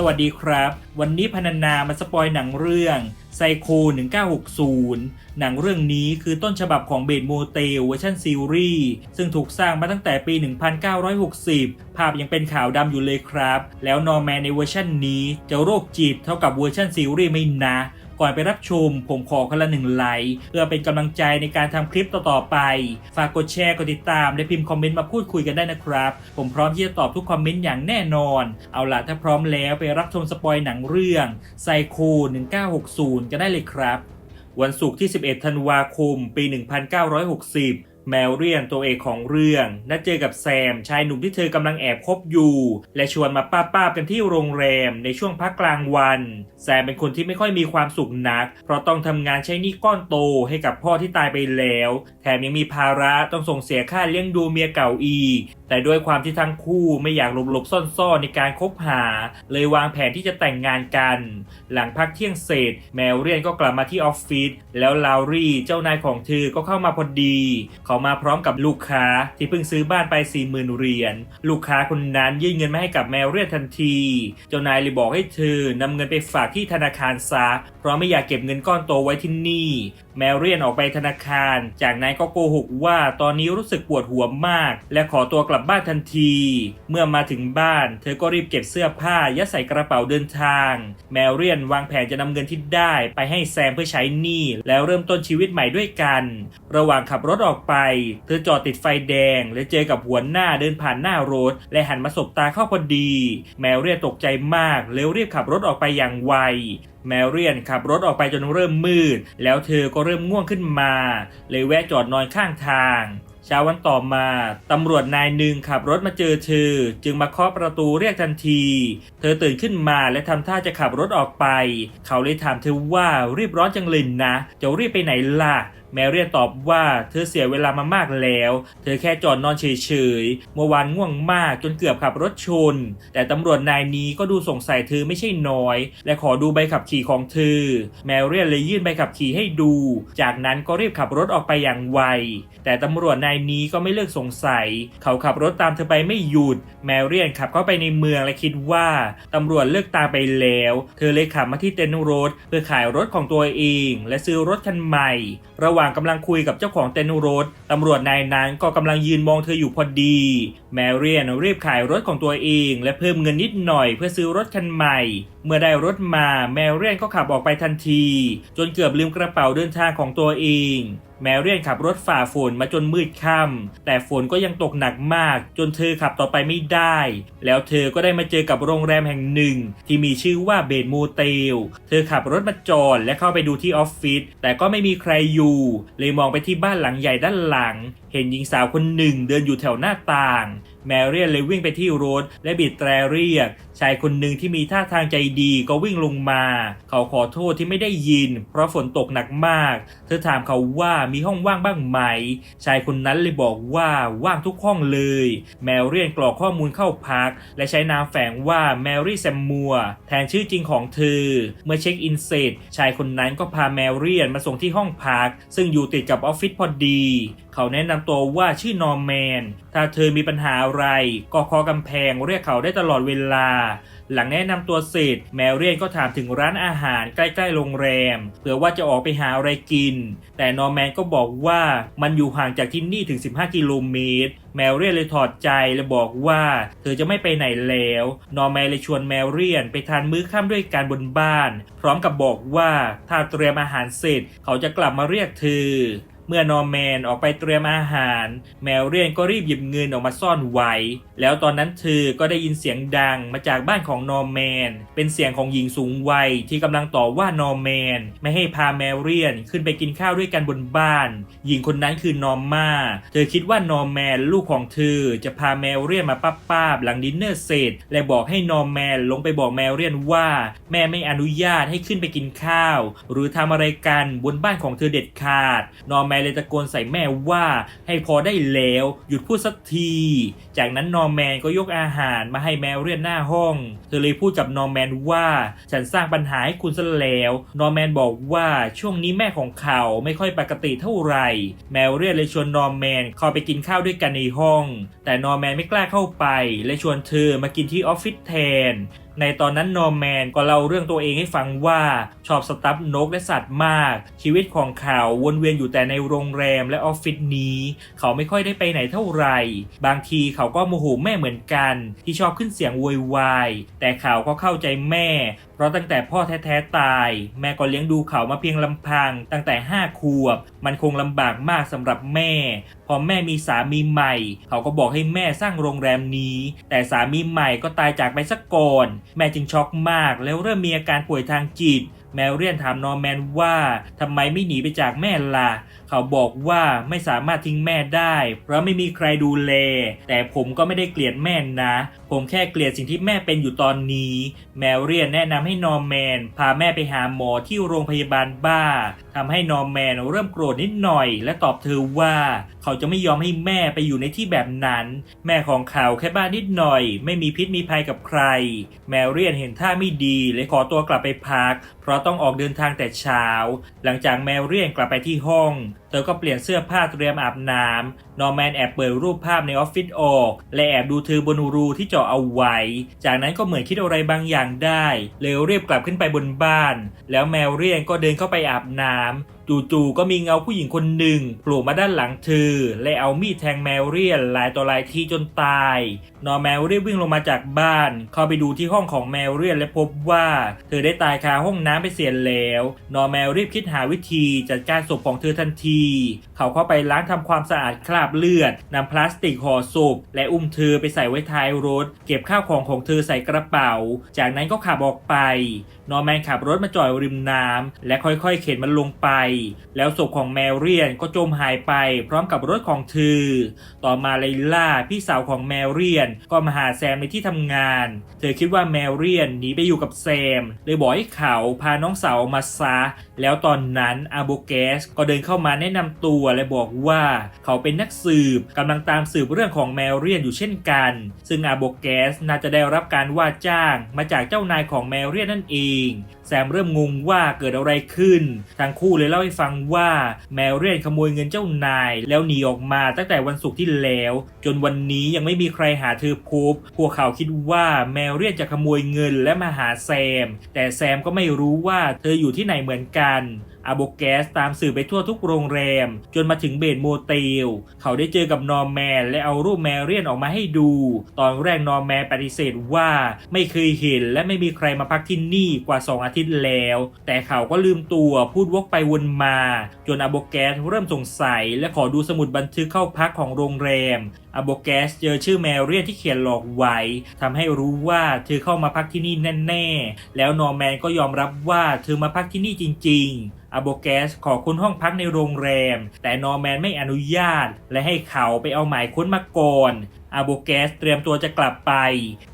สวัสดีครับ วันนี้พนันนามาสปอยหนังเรื่องไซโค1960 หนังเรื่องนี้คือต้นฉบับของเบดโมเตลเวอร์ชันซีรีส์ซึ่งถูกสร้างมาตั้งแต่ปี 1960 ภาพยังเป็นขาวดำอยู่เลยครับ แล้วนอร์แมนในเวอร์ชันนี้จะโรคจิตเท่ากับเวอร์ชันซีรีส์ไม่นะ ก่อนไปรับชม ผมขอคนละหนึ่งไลค์เพื่อเป็นกำลังใจในการทำคลิปต่อๆไป ฝากกดแชร์กดติดตาม และพิมพ์คอมเมนต์มาพูดคุยกันได้นะครับ ผมพร้อมที่จะตอบทุกคอมเมนต์อย่างแน่นอน เอาล่ะถ้าพร้อมแล้วไปรับชมสปอยหนังเรื่องไซโค1960 กันได้เลยครับ วันศุกร์ที่ 11 ธันวาคม ปี 1960 แมวเรียนตัวเอกของเรื่องนัดเจอกับแซมชายหนุ่มที่เธอกำลังแอบคบอยู่ และชวนมาป้าป้ากันที่โรงแรมในช่วงพักกลางวัน แซมเป็นคนที่ไม่ค่อยมีความสุขนัก เพราะต้องทำงานใช้หนี้ก้อนโตให้กับพ่อที่ตายไปแล้ว แถมยังมีภาระต้องส่งเสียค่าเลี้ยงดูเมียเก่าอีก แต่ด้วยความที่ทั้งคู่ไม่อยากหลบๆซ่อนๆในการคบหา เลยวางแผนที่จะแต่งงานกัน หลังพักเที่ยงเสร็จ แมวเรียนก็กลับมาที่ออฟฟิศแล้วลาวรี่เจ้านายของเธอก็เข้ามาพอดีเขามาพร้อมกับลูกค้าที่เพิ่งซื้อบ้านไป 40,000เหรียญ ลูกค้าคนนั้นยื่นเงินมาให้กับแมวเรียทันที เจ้านายเลยบอกให้เธอนำเงินไปฝากที่ธนาคารซะ เพราะไม่อยากเก็บเงินก้อนโตไว้ที่นี่ แมวเรียนออกไปธนาคาร จากนั้นก็โกหกว่าตอนนี้รู้สึกปวดหัวมาก และขอตัวกลับบ้านทันที เมื่อมาถึงบ้าน เธอก็รีบเก็บเสื้อผ้ายัดใส่กระเป๋าเดินทาง แมวเรียนวางแผนจะนำเงินที่ได้ ไปให้แซมเพื่อใช้หนี้แล้วเริ่มต้นชีวิตใหม่ด้วยกัน ระหว่างขับรถออกไป เธอจอดติดไฟแดง และเจอกับหัวหน้าเดินผ่านหน้ารถ และหันมาสบตาเข้าพอดี แมวเรียนตกใจมากแล้วรีบขับรถออกไปอย่างไว แมรียนขับรถออกไปจนเริ่มมืด แล้วเธอก็เริ่มง่วงขึ้นมา เลยแวะจอดนอนข้างทางเช้าวันต่อมาตำรวจนายหนึ่งขับรถมาเจอเธอ จึงมาเคาะประตูเรียกทันที เธอตื่นขึ้นมาและทำท่าจะขับรถออกไป เขาเลยถามเธอว่ารีบร้อนจังเลยนะ จะรีบไปไหนล่ะ แมวเรียนตอบว่าเธอเสียเวลามามากแล้ว เธอแค่จอดนอนเฉยๆ เมื่อวานง่วงมากจนเกือบขับรถชน แต่ตำรวจนายนี้ก็ดูสงสัยเธอไม่ใช่น้อย และขอดูใบขับขี่ของเธอ แมวเรียนเลยยื่นใบขับขี่ให้ดู จากนั้นก็รีบขับรถออกไปอย่างไว แต่ตำรวจนายนี้ก็ไม่เลิกสงสัย เขาขับรถตามเธอไปไม่หยุด แมวเรียนขับเข้าไปในเมืองและคิดว่าตำรวจเลิกตามไปแล้ว เธอเลยขับมาที่เต็นท์รถ เพื่อขายรถของตัวเอง และซื้อรถคันใหม่ระหว่างว่างกำลังคุยกับเจ้าของเต็นท์รถตำรวจนายนั้นก็กำลังยืนมองเธออยู่พอดี แมเรียนรีบขายรถของตัวเอง และเพิ่มเงินนิดหน่อยเพื่อซื้อรถคันใหม่เมื่อได้รถมาแมเรียนก็ขับออกไปทันที จนเกือบลืมกระเป๋าเดินทางของตัวเอง แมเรียนขับรถฝ่าฝนมาจนมืดค่ำแต่ฝนก็ยังตกหนักมาก จนเธอขับต่อไปไม่ได้ แล้วเธอก็ได้มาเจอกับโรงแรมแห่งหนึ่ง ที่มีชื่อว่าเบดโมเตล เธอขับรถมาจอดและเข้าไปดูที่ออฟฟิศแต่ก็ไม่มีใครอยู่ เลยมองไปที่บ้านหลังใหญ่ด้านหลัง เห็นหญิงสาวคนหนึ่งเดินอยู่แถวหน้าต่าง แมเรียนเลยวิ่งไปที่รถและบีบแตรเรียก ชายคนหนึ่งที่มีท่าทางใจดีก็วิ่งลงมา เขาขอโทษที่ไม่ได้ยิน เพราะฝนตกหนักมาก เธอถามเขาว่ามีห้องว่างบ้างไหม ชายคนนั้นเลยบอกว่าว่างทุกห้องเลย แมเรียนกรอกข้อมูลเข้าพัก และใช้นามแฝงว่าแมรี่แซมมัวแทนชื่อจริงของเธอ เมื่อเช็คอินเสร็จชายคนนั้นก็พาแมรียนมาส่งที่ห้องพัก ซึ่งอยู่ติดกับออฟฟิศพอดี เขาแนะนำตัวว่าชื่อนอร์แมน ถ้าเธอมีปัญหาไรก็คอกำแพงเรียกเขาได้ตลอดเวลา หลังแนะนำตัวเสร็จแมวเรียนก็ถามถึงร้านอาหารใกล้ๆโรงแรม เผื่อว่าจะออกไปหาอะไรกิน แต่นอร์แมนก็บอกว่ามันอยู่ห่างจากที่นี่ถึง 15 กิโลเมตรแมวเรียนเลยถอดใจและบอกว่าเธอจะไม่ไปไหนแล้ว นอร์แมนเลยชวนแมวเรียนไปทานมื้อค่ำด้วยกันบนบ้าน พร้อมกับบอกว่าถ้าเตรียมอาหารเสร็จเขาจะกลับมาเรียกเธอ เมื่อนอร์แมนออกไปเตรียมอาหาร แมวเรียนก็รีบหยิบเงินออกมาซ่อนไว้ แล้วตอนนั้นเธอก็ได้ยินเสียงดังมาจากบ้านของนอร์แมน เป็นเสียงของหญิงสูงวัยที่กำลังต่อว่านอร์แมน ไม่ให้พาแมวเรียนขึ้นไปกินข้าวด้วยกันบนบ้าน หญิงคนนั้นคือนอร์มาเธอคิดว่านอร์แมนลูกของเธอจะพาแมวเรียนมาป้าป้าบๆหลังดินเนอร์เสร็จและบอกให้นอร์แมนลงไปบอกแมวเรียนว่า แม่ไม่อนุญาตให้ขึ้นไปกินข้าว หรือทำอะไรกันบนบ้านของเธอเด็ดขาดนอร์แมนเลยตะโกนใส่แม่ว่าให้พอได้แล้ว หยุดพูดสักที จากนั้นนอร์แมนก็ยกอาหารมาให้แมวเรียนหน้าห้อง เธอเลยพูดกับนอร์แมนว่า ฉันสร้างปัญหาให้คุณซะแล้ว นอร์แมนบอกว่าช่วงนี้แม่ของเขาไม่ค่อยปกติเท่าไหร่ แมวเรียนเลยชวนนอร์แมนเข้าไปกินข้าวด้วยกันในห้อง แต่นอร์แมนไม่กล้าเข้าไป และชวนเธอมากินที่ออฟฟิศแทน ในตอนนั้นนอร์แมนก็เล่าเรื่องตัวเองให้ฟังว่าชอบสตัฟนกและสัตว์มาก ชีวิตของเขาวนเวียนอยู่แต่ในโรงแรมและออฟฟิศนี้ เขาไม่ค่อยได้ไปไหนเท่าไหร่ บางทีเขาก็โมโหแม่เหมือนกัน ที่ชอบขึ้นเสียงโวยวายแต่เขาก็เข้าใจแม่ เพราะตั้งแต่พ่อแท้ๆตาย แม่ก็เลี้ยงดูเขามาเพียงลำพัง ตั้งแต่ห้าขวบ มันคงลำบากมากสำหรับแม่ พอแม่มีสามีใหม่ เขาก็บอกให้แม่สร้างโรงแรมนี้ แต่สามีใหม่ก็ตายจากไปสักก่อน แม่จึงช็อกมากแล้วเริ่มมีอาการป่วยทางจิต แมวเรียนถามนอร์แมนว่าทำไมไม่หนีไปจากแม่ล่ะ เขาบอกว่าไม่สามารถทิ้งแม่ได้ เพราะไม่มีใครดูแล แต่ผมก็ไม่ได้เกลียดแม่นะ ผมแค่เกลียดสิ่งที่แม่เป็นอยู่ตอนนี้ แมวเรียนแนะนำให้นอร์แมน พาแม่ไปหาหมอที่โรงพยาบาลบ้าทำให้นอร์แมนเริ่มโกรธนิดหน่อย และตอบเธอว่า เขาจะไม่ยอมให้แม่ไปอยู่ในที่แบบนั้น แม่ของเขาแค่บ้านิดหน่อย ไม่มีพิษมีภัยกับใคร แมวเรียนเห็นท่าไม่ดีเลยขอตัวกลับไปพัก เพราะต้องออกเดินทางแต่เช้า หลังจากแมวเรียนกลับไปที่ห้อง เธอก็เปลี่ยนเสื้อผ้าเตรียมอาบน้ำนอร์แมนแอบเปิดรูปภาพในออฟฟิศออก และแอบดูเธอบนรูที่เจาะเอาไว้ จากนั้นก็เหมือนคิดอะไรบางอย่างได้เลยรีบกลับขึ้นไปบนบ้าน แล้วแมวเรียนก็เดินเข้าไปอาบน้ำ จู่ๆก็มีเงาผู้หญิงคนหนึ่งโผล่มาด้านหลังเธอ และเอามีดแทงแมวเรียนหลายต่อหลายทีจนตาย นอร์แมวเรียนวิ่งลงมาจากบ้าน เข้าไปดูที่ห้องของแมวเรียนและพบว่า เธอได้ตายคาห้องน้ำไปเสียแล้ว นอร์แมวรีบคิดหาวิธีจัดการศพของเธอทันที เขาเข้าไปล้างทำความสะอาดคราบเลือดนำพลาสติกห่อศพและอุ้มเธอไปใส่ไว้ท้ายรถ เก็บข้าวของของเธอใส่กระเป๋า จากนั้นก็ขับออกไป นอร์แมนขับรถมาจอดริมน้ำและค่อยๆ เข็นมันลงไป แล้วศพของแมวเรียนก็จมหายไปพร้อมกับรถของเธอ ต่อมาไลล่าพี่สาวของแมวเรียนก็มาหาแซมในที่ทำงาน เธอคิดว่าแมวเรียนหนีไปอยู่กับแซม เลยบอกให้เขาพาน้องสาวมาซะ แล้วตอนนั้นอาโบเกสก็เดินเข้ามาแนะนำตัวและบอกว่าเขาเป็นนักสืบกำลังตามสืบเรื่องของแมวเรียนอยู่เช่นกัน ซึ่งอาโบเกสน่าจะได้รับการว่าจ้างมาจากเจ้านายของแมวเรียนนั่นเองแซมเริ่มงงว่าเกิดอะไรขึ้น ทั้งคู่เลยเล่าให้ฟังว่าแมวเรียนขโมยเงินเจ้านาย แล้วหนีออกมาตั้งแต่วันศุกร์ที่แล้ว จนวันนี้ยังไม่มีใครหาเธอพบ พวกเขาคิดว่าแมวเรียนจะขโมยเงินและมาหาแซม แต่แซมก็ไม่รู้ว่าเธออยู่ที่ไหนเหมือนกัน อาโบแกสตามสื่อไปทั่วทุกโรงแรม จนมาถึงเบดโมเตล เขาได้เจอกับนอร์แมนและเอารูปแมเรียนออกมาให้ดู ตอนแรกนอร์แมนปฏิเสธว่าไม่เคยเห็นและไม่มีใครมาพักที่นี่กว่า 2 อาทิตย์แล้ว แต่เขาก็ลืมตัวพูดวกไปวนมา จนอาโบแกสเริ่มสงสัย และขอดูสมุดบันทึกเข้าพักของโรงแรมอาโบแกสเจอชื่อแมวเรียนที่เขียนหลอกไว้ทำให้รู้ว่าเธอเข้ามาพักที่นี่แน่ๆ แล้วนอร์แมนก็ยอมรับว่าเธอมาพักที่นี่จริง ๆอาโบแกสขอค้นห้องพักในโรงแรม แต่นอร์แมนไม่อนุญาต และให้เขาไปเอาหมายค้นมาก่อน อาโบแกสเตรียมตัวจะกลับไป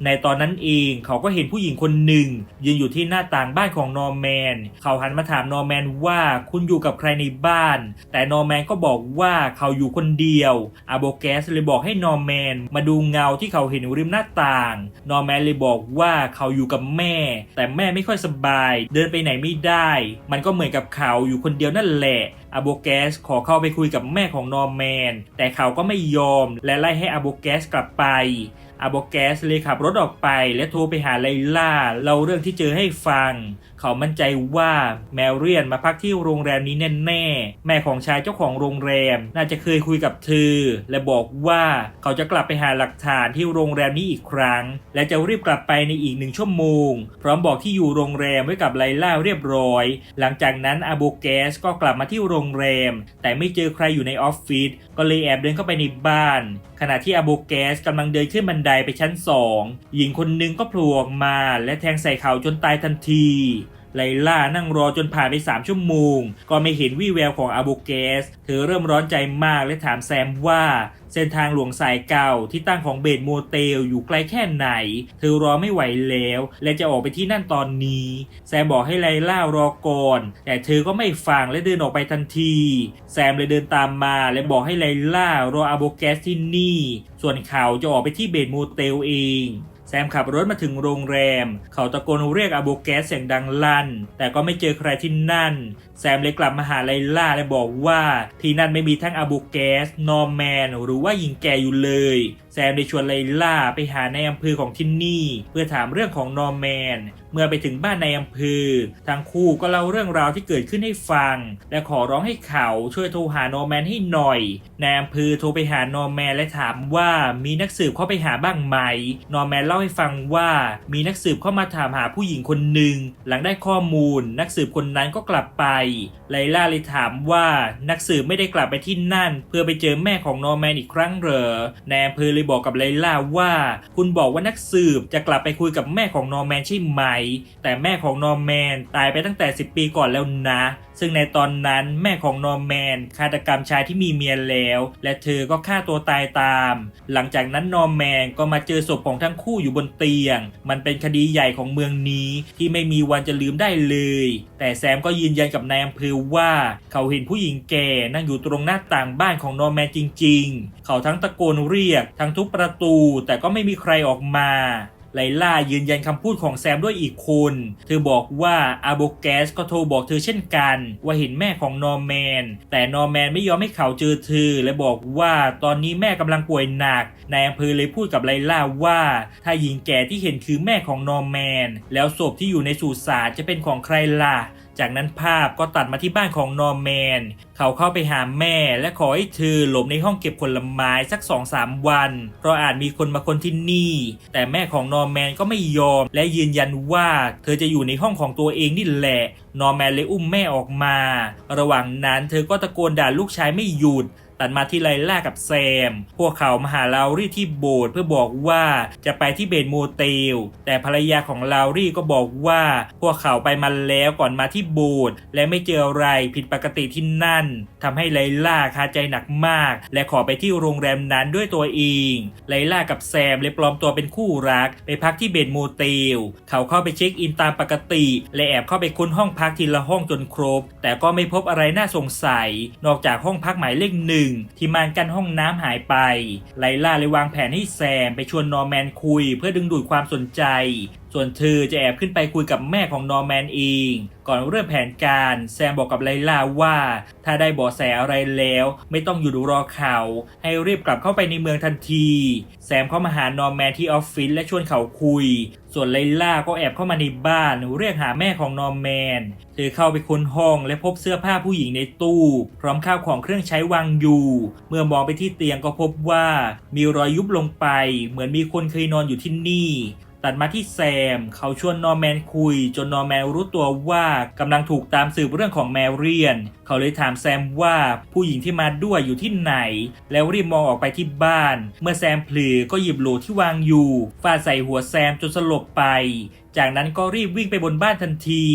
ในตอนนั้นเองเขาก็เห็นผู้หญิงคนหนึ่ง ยืนอยู่ที่หน้าต่างบ้านของนอร์แมน เขาหันมาถามนอร์แมนว่าคุณอยู่กับใครในบ้าน แต่นอร์แมนก็บอกว่าเขาอยู่คนเดียวอาโบแกสเลยบอกให้นอร์แมนมาดูเงาที่เขาเห็นอยู่ริมหน้าต่าง นอร์แมนเลยบอกว่าเขาอยู่กับแม่ แต่แม่ไม่ค่อยสบาย เดินไปไหนไม่ได้ มันก็เหมือนกับเขาอยู่คนเดียวนั่นแหละ อาโบแกสขอเข้าไปคุยกับแม่ของนอร์แมน แต่เขาก็ไม่ยอมและไล่ให้อาโบแกสกลับไปอาโบแกสเลยขับรถออกไปและโทรไปหาไลล่าเล่าเรื่องที่เจอให้ฟังเขามั่นใจว่าแมวเรียนมาพักที่โรงแรมนี้แน่ๆ แม่ของชายเจ้าของโรงแรม น่าจะเคยคุยกับเธอ และบอกว่าเขาจะกลับไปหาหลักฐานที่โรงแรมนี้อีกครั้ง และจะรีบกลับไปในอีกหนึ่งชั่วโมง พร้อมบอกที่อยู่โรงแรมไว้กับไลล่าเรียบร้อย หลังจากนั้นอาโบแกสก็กลับมาที่โรงแรม แต่ไม่เจอใครอยู่ในออฟฟิศก็เลยแอบเดินเข้าไปในบ้าน ขณะที่อาโบแกสกำลังเดินขึ้นบันไดไปชั้นสองหญิงคนหนึ่งก็โผล่ออกมาและแทงใส่เขาจนตายทันที ไลล่านั่งรอจนผ่านไป 3 ชั่วโมง ก็ไม่เห็นวี่แววของอาโบเกส เธอเริ่มร้อนใจมากและถามแซมว่า เส้นทางหลวงสายเก่าที่ตั้งของเบดโมเตลอยู่ไกลแค่ไหน เธอรอไม่ไหวแล้ว และจะออกไปที่นั่นตอนนี้ แซมบอกให้ไลล่ารอก่อน แต่เธอก็ไม่ฟังและเดินออกไปทันที แซมเลยเดินตามมาและบอกให้ไลล่ารออาโบเกสที่นี่ ส่วนเขาจะออกไปที่เบดโมเตลเอง แซมขับรถมาถึงโรงแรม เขาตะโกนเรียกอาโบแกสเสียงดังลั่น แต่ก็ไม่เจอใครที่นั่น แซมเลยกลับมาหาไลล่าและบอกว่า ที่นั่นไม่มีทั้งอาโบแกสนอร์แมนหรือว่าหญิงแก่อยู่เลย แซมได้ชวนไลล่าไปหาในอำเภอของที่นี่ เพื่อถามเรื่องของนอร์แมน เมื่อไปถึงบ้านในอำเภอทั้งคู่ก็เล่าเรื่องราวที่เกิดขึ้นให้ฟัง และขอร้องให้เขาช่วยโทรหานอร์แมนให้หน่อยนายอำเภอโทรไปหานอร์แมนและถามว่ามีนักสืบเข้าไปหาบ้างไหม นอร์แมนเล่าให้ฟังว่ามีนักสืบเข้ามาถามหาผู้หญิงคนหนึ่งหลังได้ข้อมูล นักสืบคนนั้นก็กลับไป ไลล่าเลยถามว่านักสืบไม่ได้กลับไปที่นั่น เพื่อไปเจอแม่ของนอร์แมนอีกครั้งเหรอนายอำเภอเลยบอกกับไลล่าว่า คุณบอกว่านักสืบจะกลับไปคุยกับแม่ของนอร์แมนใช่ไหม แต่แม่ของนอร์แมนตายไปตั้งแต่ 10 ปีก่อนแล้วนะซึ่งในตอนนั้นแม่ของนอร์แมนฆาตกรรมชายที่มีเมียแล้ว และเธอก็ฆ่าตัวตายตาม หลังจากนั้นนอร์แมนก็มาเจอศพของทั้งคู่อยู่บนเตียง มันเป็นคดีใหญ่ของเมืองนี้ที่ไม่มีวันจะลืมได้เลย แต่แซมก็ยืนยันกับนายอำเภอว่า เขาเห็นผู้หญิงแก่นั่งอยู่ตรงหน้าต่างบ้านของนอร์แมนจริง ๆ เขาทั้งตะโกนเรียกทั้งทุบประตู แต่ก็ไม่มีใครออกมา ไลล่ายืนยันคำพูดของแซมด้วยอีกคนเธอบอกว่าอาโบแกสก็โทรบอกเธอเช่นกัน ว่าเห็นแม่ของนอร์แมน แต่นอร์แมนไม่ยอมให้เขาเจอเธอ และบอกว่าตอนนี้แม่กำลังป่วยหนักนายอำเภอเลยพูดกับไลล่าว่า ถ้าหญิงแก่ที่เห็นคือแม่ของนอร์แมน แล้วศพที่อยู่ในสุสานจะเป็นของใครล่ะ จากนั้นภาพก็ตัดมาที่บ้านของนอร์แมน เขาเข้าไปหาแม่และขอให้เธอหลบในห้องเก็บผลไม้สัก2อสามวัน เพราะอาจมีคนมาคนที่นี่ แต่แม่ของนอร์แมนก็ไม่ยอม และยืนยันว่าเธอจะอยู่ในห้องของตัวเองนี่แหละ นอร์แมนเลยอุ้มแม่ออกมา ระหว่างนั้นเธอก็ตะโกนด่าลูกชายไม่หยุด ตัดมาที่ไลล่ากับแซม พวกเขามาหาลาวรี่ที่โบสถ์เพื่อบอกว่าจะไปที่เบดโมเตล แต่ภรรยาของลาวรี่ก็บอกว่า พวกเขาไปมาแล้วก่อนมาที่โบสถ์และไม่เจออะไรผิดปกติที่นั่นทำให้ไลล่าคาใจหนักมาก และขอไปที่โรงแรมนั้นด้วยตัวเองไลล่ากับแซมเลยปลอมตัวเป็นคู่รัก ไปพักที่เบดโมเตล เขาเข้าไปเช็คอินตามปกติ และแอบเข้าไปค้นห้องพักทีละห้องจนครบ แต่ก็ไม่พบอะไรน่าสงสัย นอกจากห้องพักหมายเลขหนึ่งที่มานกันห้องน้ำหายไป ไลล่าเลยวางแผนให้แซมไปชวนนอร์แมนคุย เพื่อดึงดูดความสนใจ ส่วนเธอจะแอบขึ้นไปคุยกับแม่ของนอร์แมนเอง ก่อนเริ่มแผนการแซมบอกกับไลล่าว่า ถ้าได้เบาะแสอะไรแล้ว ไม่ต้องอยู่ดูรอเขาให้รีบกลับเข้าไปในเมืองทันที แซมเข้ามาหานอร์แมนที่ออฟฟิศและชวนเขาคุย ส่วนไลล่าก็แอบเข้ามาในบ้านเรียกหาแม่ของนอร์แมน เธอเข้าไปค้นห้องและพบเสื้อผ้าผู้หญิงในตู้ พร้อมข้าวของเครื่องใช้วางอยู่ เมื่อมองไปที่เตียงก็พบว่ามีรอยยุบลงไป เหมือนมีคนเคยนอนอยู่ที่นี่ ตัดมาที่แซม เขาชวนนอร์แมนคุย จนนอร์แมนรู้ตัวว่ากำลังถูกตามสืบเรื่องของแมรี่ยนเขาเลยถามแซมว่าผู้หญิงที่มาด้วยอยู่ที่ไหน แล้วรีบมองออกไปที่บ้าน เมื่อแซมเผลอก็หยิบโหลที่วางอยู่ฟาดใส่หัวแซมจนสลบไป จากนั้นก็รีบวิ่งไปบนบ้านทันที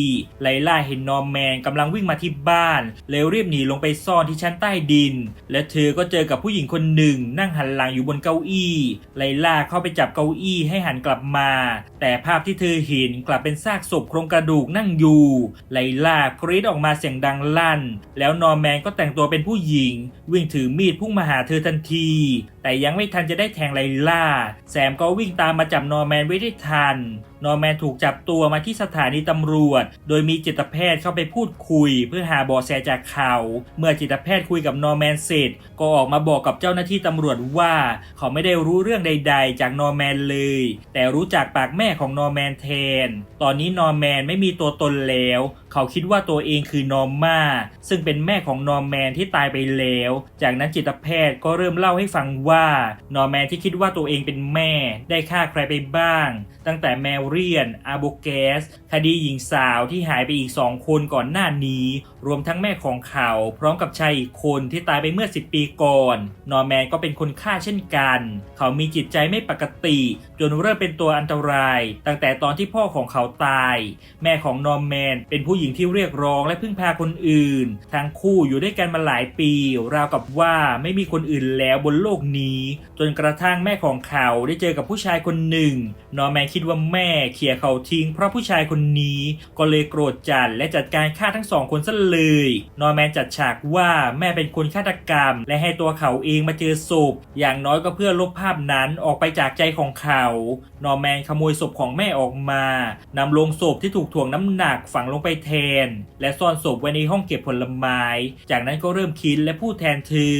ไลล่าเห็นนอร์แมนกำลังวิ่งมาที่บ้าน แล้วรีบหนีลงไปซ่อนที่ชั้นใต้ดิน และเธอก็เจอกับผู้หญิงคนหนึ่ง นั่งหันหลังอยู่บนเก้าอี้ ไลล่าเข้าไปจับเก้าอี้ให้หันกลับมา แต่ภาพที่เธอเห็นกลับเป็นซากศพโครงกระดูกนั่งอยู่ ไลล่ากรีดออกมาเสียงดังลั่นแล้วนอร์แมนก็แต่งตัวเป็นผู้หญิง วิ่งถือมีดพุ่งมาหาเธอทันที แต่ยังไม่ทันจะได้แทงไลล่า แซมก็วิ่งตามมาจับนอร์แมนไว้ได้ทัน นอร์แมนถูกจับตัวมาที่สถานีตำรวจ โดยมีจิตแพทย์เข้าไปพูดคุย เพื่อหาเบาะแสจากเขา เมื่อจิตแพทย์คุยกับนอร์แมนเสร็จ ก็ออกมาบอกกับเจ้าหน้าที่ตำรวจว่า เขาไม่ได้รู้เรื่องใด ๆ จากนอร์แมนเลย แต่รู้จากปากแม่ของนอร์แมนแทน ตอนนี้นอร์แมนไม่มีตัวตนแล้วเขาคิดว่าตัวเองคือนอร์มาซึ่งเป็นแม่ของนอร์แมนที่ตายไปแล้ว จากนั้นจิตแพทย์ก็เริ่มเล่าให้ฟังว่านอร์แมนที่คิดว่าตัวเองเป็นแม่ได้ฆ่าใครไปบ้าง ตั้งแต่แมวเรียน อาโบเกส คดีหญิงสาวที่หายไปอีกสองคนก่อนหน้านี้ รวมทั้งแม่ของเขา พร้อมกับชายอีกคนที่ตายไปเมื่อ 10 ปีก่อน นอร์แมนก็เป็นคนฆ่าเช่นกัน เขามีจิตใจไม่ปกติ จนเริ่มเป็นตัวอันตราย ตั้งแต่ตอนที่พ่อของเขาตาย แม่ของนอร์แมนเป็นผู้หญิงที่เรียกร้องและพึ่งพาคนอื่น ทั้งคู่อยู่ด้วยกันมาหลายปี ราวกับว่าไม่มีคนอื่นแล้วบนโลกนี้ จนกระทั่งแม่ของเขาได้เจอกับผู้ชายคนหนึ่ง นอร์แมนคิดว่าแม่เขี่ยเขาทิ้ง เพราะผู้ชายคนนี้ก็เลยโกรธจัดและจัดการฆ่าทั้งสองคนซะเลย นอร์แมนจัดฉากว่าแม่เป็นคนฆาตกรรม และให้ตัวเขาเองมาเจอศพ อย่างน้อยก็เพื่อลบภาพนั้นออกไปจากใจของเขา นอร์แมนขโมยศพของแม่ออกมานำลงศพที่ถูกถ่วงน้ำหนักฝังลงไปแทน และซ่อนศพไว้ในห้องเก็บผลไม้ จากนั้นก็เริ่มคิดและพูดแทนเธอ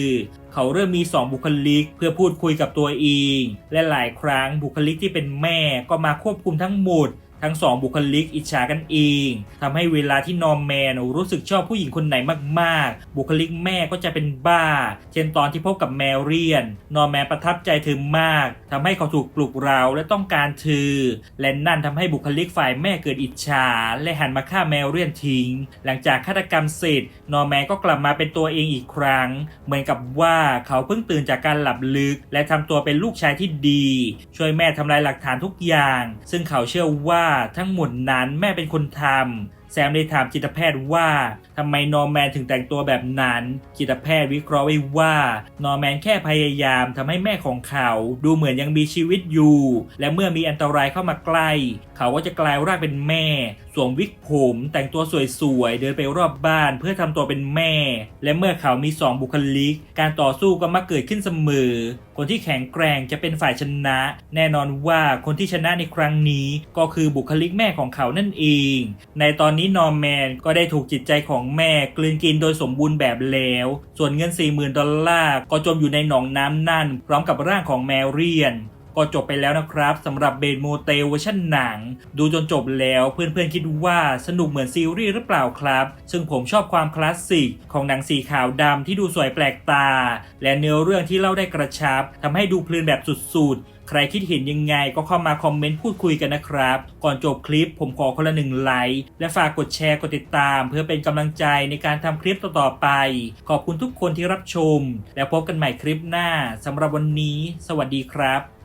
เขาเริ่มมีสองบุคลิกเพื่อพูดคุยกับตัวเอง และหลายครั้งบุคลิกที่เป็นแม่ก็มาควบคุมทั้งหมด ทั้งสองบุคลิกอิจฉากันเองทำให้เวลาที่นอร์แมนรู้สึกชอบผู้หญิงคนไหนมากๆ บุคลิกแม่ก็จะเป็นบ้า เช่นตอนที่พบกับแมวเรียน นอร์แมนประทับใจเธอมากทำให้เขาถูกปลุกเร้าและต้องการเธอ และนั่นทำให้บุคลิกฝ่ายแม่เกิดอิจฉา และหันมาฆ่าแมวเรียนทิ้ง หลังจากฆาตกรรมเสร็จ นอร์แมนก็กลับมาเป็นตัวเองอีกครั้ง เหมือนกับว่าเขาเพิ่งตื่นจากการหลับลึก และทำตัวเป็นลูกชายที่ดี ช่วยแม่ทำลายหลักฐานทุกอย่าง ซึ่งเขาเชื่อว่าทั้งหมดนั้นแม่เป็นคนทำแซมได้ถามจิตแพทย์ว่าทำไมนอร์แมนถึงแต่งตัวแบบนั้น จิตแพทย์วิเคราะห์ไว้ว่านอร์แมนแค่พยายามทำให้แม่ของเขาดูเหมือนยังมีชีวิตอยู่ และเมื่อมีอันตรายเข้ามาใกล้ เขาก็จะกลายร่างเป็นแม่ วมวิกผม แต่งตัวสวยๆ เดินไปรอบบ้านเพื่อทำตัวเป็นแม่ และเมื่อเขามีสองบุคลิก การต่อสู้ก็มักเกิดขึ้นเสมอ คนที่แข็งแกร่งจะเป็นฝ่ายชนะ แน่นอนว่าคนที่ชนะในครั้งนี้ก็คือบุคลิกแม่ของเขานั่นเอง ในตอนนี้นอร์แมนก็ได้ถูกจิตใจของแม่กลืนกินโดยสมบูรณ์แบบแล้ว ส่วนเงิน 40,000 ดอลลาร์ก็จมอยู่ในหนองน้ำนั่น พร้อมกับร่างของแมเรียน ก็จบไปแล้วนะครับสำหรับเบนโมเตลเวอร์ชันหนัง ดูจนจบแล้วเพื่อนๆคิดว่าสนุกเหมือนซีรีส์หรือเปล่าครับ ซึ่งผมชอบความคลาสสิกของหนังสีขาวดำที่ดูสวยแปลกตา และเนื้อเรื่องที่เล่าได้กระชับทำให้ดูเพลินแบบสุดๆใครคิดเห็นยังไงก็เข้ามาคอมเมนต์พูดคุยกันนะครับ ก่อนจบคลิปผมขอคนละหนึ่งไลค์และฝากกดแชร์กดติดตาม เพื่อเป็นกำลังใจในการทำคลิปต่อๆไป ขอบคุณทุกคนที่รับชม แล้วพบกันใหม่คลิปหน้าสำหรับวันนี้ สวัสดีครับ